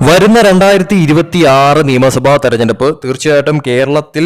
വരുന്ന രണ്ടായിരത്തി ഇരുപത്തി ആറ് നിയമസഭാ തെരഞ്ഞെടുപ്പ് തീർച്ചയായിട്ടും കേരളത്തിൽ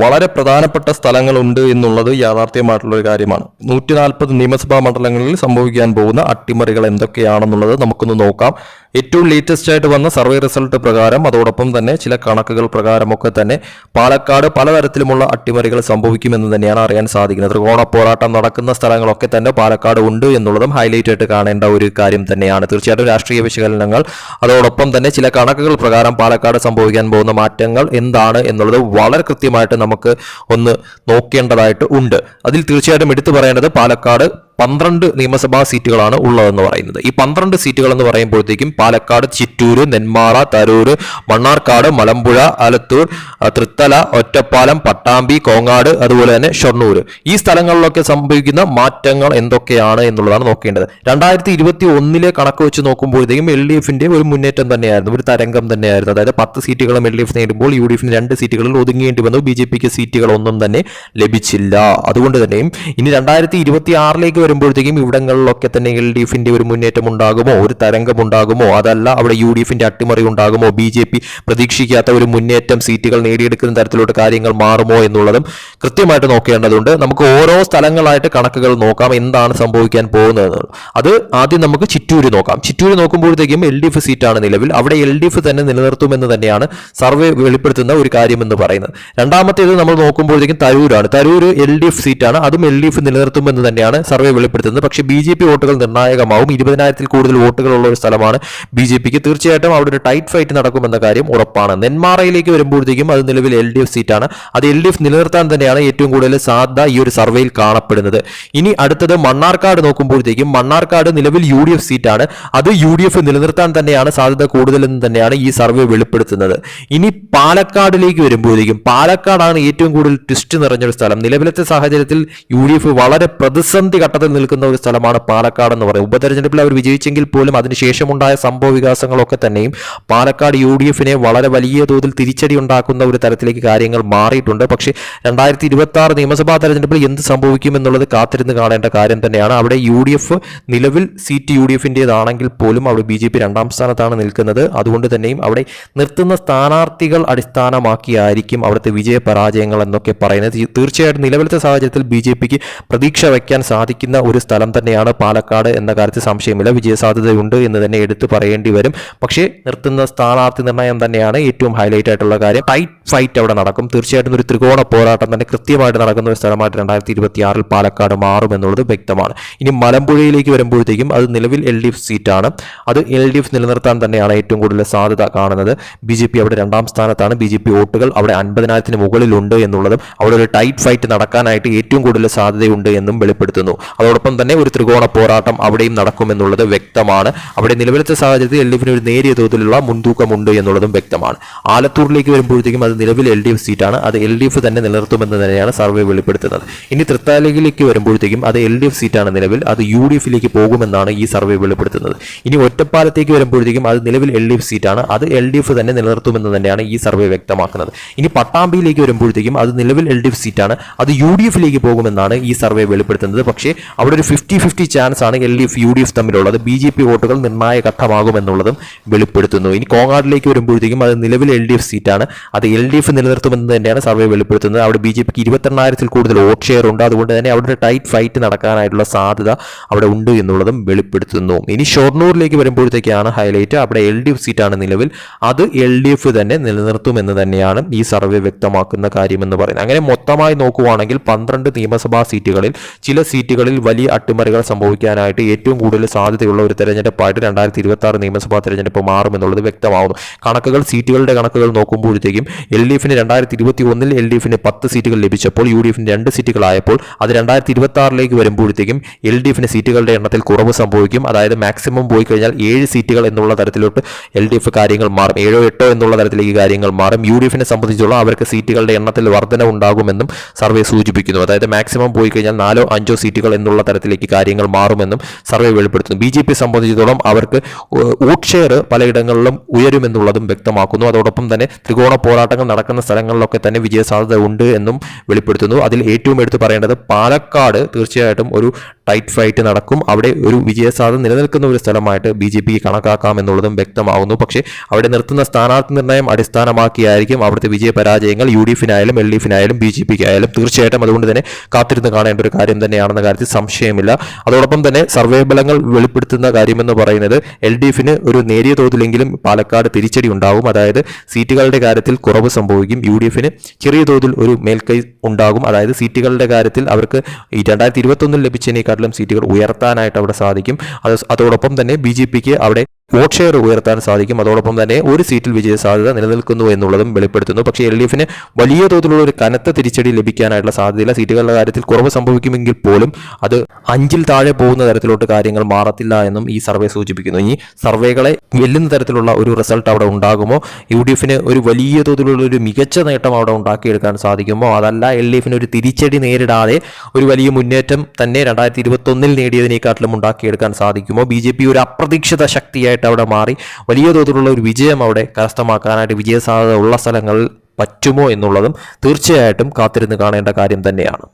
വളരെ പ്രധാനപ്പെട്ട സ്ഥലങ്ങളുണ്ട് എന്നുള്ളത് യാഥാർത്ഥ്യമായിട്ടുള്ള ഒരു കാര്യമാണ്. നൂറ്റി നാൽപ്പത് നിയമസഭാ മണ്ഡലങ്ങളിൽ സംഭവിക്കാൻ പോകുന്ന അട്ടിമറികൾ എന്തൊക്കെയാണെന്നുള്ളത് നമുക്കൊന്ന് നോക്കാം. ഏറ്റവും ലേറ്റസ്റ്റ് ആയിട്ട് വന്ന സർവേ റിസൾട്ട് പ്രകാരം അതോടൊപ്പം തന്നെ ചില കണക്കുകൾ പ്രകാരമൊക്കെ തന്നെ പാലക്കാട് പലതരത്തിലുമുള്ള അട്ടിമറികൾ സംഭവിക്കുമെന്ന് തന്നെയാണ് അറിയാൻ സാധിക്കുന്നത്. ത്രികോണ പോരാട്ടം നടക്കുന്ന സ്ഥലങ്ങളൊക്കെ തന്നെ പാലക്കാട് ഉണ്ട് എന്നുള്ളതും ഹൈലൈറ്റ് ആയിട്ട് കാണേണ്ട ഒരു കാര്യം തന്നെയാണ്. തീർച്ചയായിട്ടും രാഷ്ട്രീയ വിശകലനങ്ങൾ അതോടൊപ്പം തന്നെ ചില കണക്കുകൾ പ്രകാരം പാലക്കാട് സംഭവിക്കാൻ പോകുന്ന മാറ്റങ്ങൾ എന്താണ് എന്നുള്ളത് വളരെ കൃത്യമായിട്ട് നമുക്ക് ഒന്ന് നോക്കേണ്ടതായിട്ട് ഉണ്ട്. അതിൽ തീർച്ചയായിട്ടും എടുത്തു പറയേണ്ടത് പാലക്കാട് പന്ത്രണ്ട് നിയമസഭാ സീറ്റുകളാണ് ഉള്ളതെന്ന് പറയുന്നത്. ഈ പന്ത്രണ്ട് സീറ്റുകൾ എന്ന് പറയുമ്പോഴത്തേക്കും പാലക്കാട് ചിറ്റൂര് നെന്മാറ തരൂര് മണ്ണാർക്കാട് മലമ്പുഴ ആലത്തൂർ തൃത്തല ഒറ്റപ്പാലം പട്ടാമ്പി കോങ്ങാട് അതുപോലെ തന്നെ ഷൊർണൂർ ഈ സ്ഥലങ്ങളിലൊക്കെ സംഭവിക്കുന്ന മാറ്റങ്ങൾ എന്തൊക്കെയാണ് എന്നുള്ളതാണ് നോക്കേണ്ടത്. രണ്ടായിരത്തി ഇരുപത്തി ഒന്നിലെ കണക്ക് വെച്ച് നോക്കുമ്പോഴത്തേക്കും എൽ ഡി എഫിന്റെ ഒരു മുന്നേറ്റം തന്നെയായിരുന്നു. ഒരു തരംഗം തന്നെയായിരുന്നു. അതായത് പത്ത് സീറ്റുകളും എൽ ഡി എഫ് നേടുമ്പോൾ യു ഡി എഫിന് രണ്ട് സീറ്റുകളിൽ ഒതുങ്ങേണ്ടി വന്നു. ബി ജെ പിക്ക് സീറ്റുകളൊന്നും തന്നെ ലഭിച്ചില്ല. അതുകൊണ്ട് തന്നെയും ഇനി രണ്ടായിരത്തി ഇരുപത്തി ആറിലേക്ക് വരുമ്പോഴത്തേക്കും ഇവിടങ്ങളിലൊക്കെ തന്നെ എൽ ഡി എഫിന്റെ ഒരു മുന്നേറ്റം ഉണ്ടാകുമോ ഒരു തരംഗം ഉണ്ടാകുമോ അതല്ല അവിടെ യു ഡി എഫിന്റെ അട്ടിമറി ഉണ്ടാകുമോ? ബി ജെ പി പ്രതീക്ഷിക്കാത്ത ഒരു മുന്നേറ്റം സീറ്റുകൾ നേടിയെടുക്കുന്ന തരത്തിലോട്ട് കാര്യങ്ങൾ മാറുമോ എന്നുള്ളതും കൃത്യമായിട്ട് നോക്കേണ്ടതുണ്ട്. നമുക്ക് ഓരോ സ്ഥലങ്ങളായിട്ട് കണക്കുകൾ നോക്കാം എന്താണ് സംഭവിക്കാൻ പോകുന്നത്. അത് ആദ്യം നമുക്ക് ചിറ്റൂര് നോക്കാം. ചിറ്റൂര് നോക്കുമ്പോഴത്തേക്കും എൽ ഡി എഫ് സീറ്റാണ് നിലവിൽ. അവിടെ എൽ ഡി എഫ് തന്നെ നിലനിർത്തുമെന്ന് തന്നെയാണ് സർവേ വെളിപ്പെടുത്തുന്ന ഒരു കാര്യമെന്ന് പറയുന്നത്. രണ്ടാമത്തേത് നമ്മൾ നോക്കുമ്പോഴത്തേക്കും തരൂരാണ്. തരൂര് എൽ ഡി എഫ് സീറ്റാണ്. അതും എൽ ഡി എഫ് നിലനിർത്തുമെന്ന് തന്നെയാണ് സർവേ വെളിപ്പെടുത്തുന്നത്. പക്ഷേ ബി ജെ പി വോട്ടുകൾ നിർണായകമാവും. ഇരുപതിനായിരത്തിൽ കൂടുതൽ വോട്ടുകളുള്ള ഒരു സ്ഥലമാണ് ബി ജെ പിക്ക്. തീർച്ചയായിട്ടും അവിടെ ഒരു ടൈറ്റ് ഫൈറ്റ് നടക്കുമെന്ന കാര്യം ഉറപ്പാണ്. നെന്മാറയിലേക്ക് വരുമ്പോഴത്തേക്കും അത് നിലവിൽ എൽ ഡി എഫ് സീറ്റാണ്. അത് എൽ ഡി എഫ് നിലനിർത്താൻ തന്നെയാണ് ഏറ്റവും കൂടുതൽ സാധ്യത ഈ ഒരു സർവേയിൽ കാണപ്പെടുന്നത്. ഇനി അടുത്തത് മണ്ണാർക്കാട് നോക്കുമ്പോഴത്തേക്കും മണ്ണാർക്കാട് നിലവിൽ യു ഡി എഫ് സീറ്റാണ്. അത് യു ഡി എഫ് നിലനിർത്താൻ തന്നെയാണ് സാധ്യത കൂടുതലെന്ന് തന്നെയാണ് ഈ സർവേ വെളിപ്പെടുത്തുന്നത്. ഇനി പാലക്കാടിലേക്ക് വരുമ്പോഴേക്കും പാലക്കാടാണ് ഏറ്റവും കൂടുതൽ ട്വിസ്റ്റ് നിറഞ്ഞൊരു സ്ഥലം. നിലവിലത്തെ സാഹചര്യത്തിൽ യു ഡി എഫ് വളരെ പ്രതിസന്ധി ഘട്ടത്തിൽ നിൽക്കുന്ന ഒരു സ്ഥലമാണ് പാലക്കാട് എന്ന് പറയുന്നത്. ഉപതെരഞ്ഞെടുപ്പിൽ അവർ വിജയിച്ചെങ്കിൽ പോലും അതിനുശേഷമുണ്ടായ സംഭവ വികാസങ്ങളൊക്കെ തന്നെയും പാലക്കാട് യു ഡി എഫിനെ വളരെ വലിയ തോതിൽ തിരിച്ചടി ഉണ്ടാക്കുന്ന ഒരു തരത്തിലേക്ക് കാര്യങ്ങൾ മാറിയിട്ടുണ്ട്. പക്ഷേ രണ്ടായിരത്തി ഇരുപത്തി ആറ് നിയമസഭാ തെരഞ്ഞെടുപ്പിൽ എന്ത് സംഭവിക്കും എന്നുള്ളത് കാത്തിരുന്ന് കാണേണ്ട കാര്യം തന്നെയാണ്. അവിടെ യു ഡി എഫ് നിലവിൽ സീറ്റ് യു ഡി എഫിന്റെതാണെങ്കിൽ പോലും അവിടെ ബി ജെ പി രണ്ടാം സ്ഥാനത്താണ് നിൽക്കുന്നത്. അതുകൊണ്ട് തന്നെയും അവിടെ നിർത്തുന്ന സ്ഥാനാർത്ഥികൾ അടിസ്ഥാനമാക്കിയായിരിക്കും അവിടുത്തെ വിജയ പരാജയങ്ങൾ എന്നൊക്കെ പറയുന്നത്. തീർച്ചയായിട്ടും നിലവിലത്തെ സാഹചര്യത്തിൽ ബി ജെ പിക്ക് പ്രതീക്ഷ വയ്ക്കാൻ സാധിക്കുന്ന ഒരു സ്ഥലം തന്നെയാണ് പാലക്കാട് എന്ന കാര്യത്തിൽ സംശയമില്ല. വിജയസാധ്യതയുണ്ട് എന്ന് തന്നെ എടുത്തു പറയേണ്ടി വരും. പക്ഷേ നിർത്തുന്ന സ്ഥാനാർത്ഥി നിർണയം തന്നെയാണ് ഏറ്റവും ഹൈലൈറ്റ് ആയിട്ടുള്ള കാര്യം. ടൈറ്റ് ഫൈറ്റ് അവിടെ നടക്കും. തീർച്ചയായിട്ടും ഒരു ത്രികോണ പോരാട്ടം തന്നെ കൃത്യമായിട്ട് നടക്കുന്ന ഒരു സ്ഥലമായിട്ട് രണ്ടായിരത്തി ഇരുപത്തി ആറിൽ പാലക്കാട് മാറും എന്നുള്ളത് വ്യക്തമാണ്. ഇനി മലമ്പുഴയിലേക്ക് വരുമ്പോഴത്തേക്കും അത് നിലവിൽ എൽ ഡി എഫ് സീറ്റാണ്. അത് എൽ ഡി എഫ് നിലനിർത്താൻ തന്നെയാണ് ഏറ്റവും കൂടുതൽ സാധ്യത കാണുന്നത്. ബി ജെ പി അവിടെ രണ്ടാം സ്ഥാനത്താണ്. ബി ജെ പി വോട്ടുകൾ അവിടെ അൻപതിനായിരത്തിന് മുകളിലുണ്ട് എന്നുള്ളതും അവിടെ ഒരു ടൈറ്റ് ഫൈറ്റ് നടക്കാനായിട്ട് ഏറ്റവും കൂടുതൽ സാധ്യതയുണ്ട് എന്നും വെളിപ്പെടുത്തുന്നു. അതോടൊപ്പം തന്നെ ഒരു ത്രികോണ പോരാട്ടം അവിടെയും നടക്കുമെന്നുള്ളത് വ്യക്തമാണ്. അവിടെ നിലവിലത്തെ സാഹചര്യത്തിൽ എൽ ഡി എഫിന് ഒരു നേരിയ തോതിലുള്ള മുൻതൂക്കമുണ്ട് എന്നുള്ളതും വ്യക്തമാണ്. ആലത്തൂരിലേക്ക് വരുമ്പോഴത്തേക്കും അത് നിലവിൽ എൽ ഡി എഫ് സീറ്റാണ്. അത് എൽ ഡി എഫ് തന്നെ നിലനിർത്തുമെന്ന് തന്നെയാണ് സർവേ വെളിപ്പെടുത്തുന്നത്. ഇനി തൃത്താലയിലേക്ക് വരുമ്പോഴത്തേക്കും അത് എൽ ഡി എഫ് സീറ്റാണ് നിലവിൽ. അത് യു ഡി എഫിലേക്ക് പോകുമെന്നാണ് ഈ സർവേ വെളിപ്പെടുത്തുന്നത്. ഇനി ഒറ്റപ്പാലത്തേക്ക് വരുമ്പോഴത്തേക്കും അത് നിലവിൽ എൽ ഡി എഫ് സീറ്റാണ്. അത് എൽ ഡി എഫ് തന്നെ നിലനിർത്തുമെന്ന് തന്നെയാണ് ഈ സർവേ വ്യക്തമാക്കുന്നത്. ഇനി പട്ടാമ്പിയിലേക്ക് വരുമ്പോഴത്തേക്കും അത് നിലവിൽ എൽ ഡി എഫ് സീറ്റാണ്. അത് യു ഡി എഫിലേക്ക് പോകുമെന്നാണ് ഈ സർവേ വെളിപ്പെടുത്തുന്നത്. പക്ഷേ അവിടെ ഒരു ഫിഫ്റ്റി ഫിഫ്റ്റി ചാൻസ് ആണ് L D F U D F തമ്മിലുള്ളത്. B J P വോട്ടുകൾ നിർണായക ഘട്ടമാകുമെന്നുള്ളതും വെളിപ്പെടുത്തുന്നു. ഇനി കോങ്ങാടിലേക്ക് വരുമ്പോഴത്തേക്കും അത് നിലവിൽ എൽ ഡി എഫ് സീറ്റാണ്. അത് എൽ ഡി എഫ് നിലനിർത്തുമെന്ന് തന്നെയാണ് സർവേ വെളിപ്പെടുത്തുന്നത്. അവിടെ ബി ജെ പിക്ക് ഇരുപത്തെണ്ണായിരത്തിൽ കൂടുതൽ വോട്ട് ഷെയർ ഉണ്ട്. അതുകൊണ്ട് തന്നെ അവിടെ ടൈറ്റ് ഫൈറ്റ് നടക്കാനായിട്ടുള്ള സാധ്യത അവിടെ ഉണ്ട് എന്നുള്ളതും വെളിപ്പെടുത്തുന്നു. ഇനി ഷൊർണൂരിലേക്ക് വരുമ്പോഴത്തേക്കാണ് ഹൈലൈറ്റ് അവിടെ എൽ ഡി എഫ് സീറ്റാണ് നിലവിൽ. അത് എൽ ഡി എഫ് തന്നെ നിലനിർത്തുമെന്ന് തന്നെയാണ് ഈ സർവേ വ്യക്തമാക്കുന്ന കാര്യമെന്ന് പറയുന്നത്. അങ്ങനെ മൊത്തമായി നോക്കുവാണെങ്കിൽ പന്ത്രണ്ട് നിയമസഭാ സീറ്റുകളിൽ ചില സീറ്റുകളിൽ വലിയ അട്ടിമറികൾ സംഭവിക്കാനായിട്ട് ഏറ്റവും കൂടുതൽ സാധ്യതയുള്ള ഒരു തെരഞ്ഞെടുപ്പായിട്ട് രണ്ടായിരത്തി ഇരുപത്തി ആറ് നിയമസഭാ തെരഞ്ഞെടുപ്പ് മാറുമെന്നുള്ളത് വ്യക്തമാവുന്നു. കണക്കുകൾ സീറ്റുകളുടെ കണക്കുകൾ നോക്കുമ്പോഴത്തേക്കും എൽ ഡി എഫിന് രണ്ടായിരത്തി ഇരുപത്തി ഒന്നിൽ എൽ ഡി എഫിന് പത്ത് സീറ്റുകൾ ലഭിച്ചപ്പോൾ യു ഡി എഫിന് രണ്ട് സീറ്റുകളായപ്പോൾ അത് രണ്ടായിരത്തി ഇരുപത്തി ആറിലേക്ക് വരുമ്പോഴത്തേക്കും എൽ ഡി എഫിന് സീറ്റുകളുടെ എണ്ണത്തിൽ കുറവ് സംഭവിക്കും. അതായത് മാക്സിമം പോയി കഴിഞ്ഞാൽ ഏഴ് സീറ്റുകൾ എന്നുള്ള തരത്തിലോട്ട് എൽ ഡി എഫ് കാര്യങ്ങൾ മാറും. ഏഴോ എട്ടോ എന്നുള്ള തരത്തിലേക്ക് കാര്യങ്ങൾ മാറും. യു ഡി എഫിനെ സംബന്ധിച്ചുള്ള അവർക്ക് സീറ്റുകളുടെ എണ്ണത്തിൽ വർധന ഉണ്ടാകുമെന്നും സർവേ സൂചിപ്പിക്കുന്നു. അതായത് മാക്സിമം പോയി കഴിഞ്ഞാൽ നാലോ അഞ്ചോ സീറ്റുകൾ എന്ന് എന്നുള്ള തരത്തിലേക്ക് കാര്യങ്ങൾ മാറുമെന്നും സർവേ വെളിപ്പെടുത്തുന്നു. ബി ജെ പി സംബന്ധിച്ചിടത്തോളം അവർക്ക് വോട്ട് ഷെയർ പലയിടങ്ങളിലും ഉയരുമെന്നുള്ളതും വ്യക്തമാക്കുന്നു. അതോടൊപ്പം തന്നെ ത്രികോണ പോരാട്ടങ്ങൾ നടക്കുന്ന സ്ഥലങ്ങളിലൊക്കെ തന്നെ വിജയസാധ്യത ഉണ്ട് എന്നും വെളിപ്പെടുത്തുന്നു. അതിൽ ഏറ്റവും എടുത്തു പറയേണ്ടത് പാലക്കാട് തീർച്ചയായിട്ടും ഒരു ടൈറ്റ് ഫൈറ്റ് നടക്കും. അവിടെ ഒരു വിജയസാധ്യത നിലനിൽക്കുന്ന ഒരു സ്ഥലമായിട്ട് ബി ജെ പിക്ക് കണക്കാക്കാം എന്നുള്ളതും വ്യക്തമാകുന്നു പക്ഷേ അവിടെ നിർത്തുന്ന സ്ഥാനാർത്ഥി നിർണയം അടിസ്ഥാനമാക്കിയായിരിക്കും അവിടുത്തെ വിജയ പരാജയങ്ങൾ. യു ഡി എഫിനായാലും എൽ ഡി എഫിനായാലും ബി ജെ പിക്ക് ആയാലും തീർച്ചയായിട്ടും അതുകൊണ്ട് തന്നെ കാത്തിരുന്ന് കാണേണ്ട ഒരു കാര്യം തന്നെയാണെന്ന കാര്യത്തിൽ സംശയമില്ല. അതോടൊപ്പം തന്നെ സർവേ ഫലങ്ങൾ വെളിപ്പെടുത്തുന്ന കാര്യമെന്ന് പറയുന്നത് എൽ ഡി എഫിന് ഒരു നേരിയ തോതിലെങ്കിലും പാലക്കാട് തിരിച്ചടി ഉണ്ടാകും അതായത് സീറ്റുകളുടെ കാര്യത്തിൽ കുറവ് സംഭവിക്കും. യു ഡി എഫിന് ചെറിയ തോതിൽ ഒരു മേൽക്കൈ ഉണ്ടാകും. അതായത് സീറ്റുകളുടെ കാര്യത്തിൽ അവർക്ക് ഈ രണ്ടായിരത്തി ഇരുപത്തൊന്നിൽ ലഭിച്ചതിനേക്കാട്ടിലും സീറ്റുകൾ ഉയർത്താനായിട്ട് അവിടെ സാധിക്കും. അത് അതോടൊപ്പം തന്നെ ബി ജെ പിക്ക് അവിടെ വോട്ട് ഷെയർ ഉയർത്താൻ സാധിക്കും. അതോടൊപ്പം തന്നെ ഒരു സീറ്റിൽ വിജയ സാധ്യത നിലനിൽക്കുന്നു എന്നുള്ളതും വെളിപ്പെടുത്തുന്നു. പക്ഷേ എൽ ഡി എഫിന് വലിയ തോതിലുള്ള ഒരു കനത്ത തിരിച്ചടി ലഭിക്കാനായിട്ടുള്ള സാധ്യതയില്ല. സീറ്റുകളുടെ കാര്യത്തിൽ കുറവ് സംഭവിക്കുമെങ്കിൽ പോലും അത് അഞ്ചിൽ താഴെ പോകുന്ന തരത്തിലോട്ട് കാര്യങ്ങൾ മാറത്തില്ല എന്നും ഈ സർവേ സൂചിപ്പിക്കുന്നു. ഇനി സർവേകളെ വെല്ലുന്ന തരത്തിലുള്ള ഒരു റിസൾട്ട് അവിടെ ഉണ്ടാകുമോ? യു ഒരു വലിയ തോതിലുള്ള ഒരു മികച്ച നേട്ടം അവിടെ ഉണ്ടാക്കിയെടുക്കാൻ സാധിക്കുമോ? അതല്ല എൽ ഒരു തിരിച്ചടി നേരിടാതെ ഒരു വലിയ മുന്നേറ്റം തന്നെ രണ്ടായിരത്തി ഇരുപത്തൊന്നിൽ നേടിയതിനെക്കാട്ടിലും ഉണ്ടാക്കിയെടുക്കാൻ സാധിക്കുമോ? ബി ഒരു അപ്രതീക്ഷിത ശക്തിയായിട്ട് അവിടെ മാറി. വലിയ തോതിലുള്ള ഒരു വിജയം അവിടെ കരസ്ഥമാക്കാനായിട്ട് വിജയസാധ്യത ഉള്ള സ്ഥലങ്ങളിൽ പറ്റുമോ എന്നുള്ളതും തീർച്ചയായിട്ടും കാത്തിരുന്ന് കാണേണ്ട കാര്യം തന്നെയാണ്.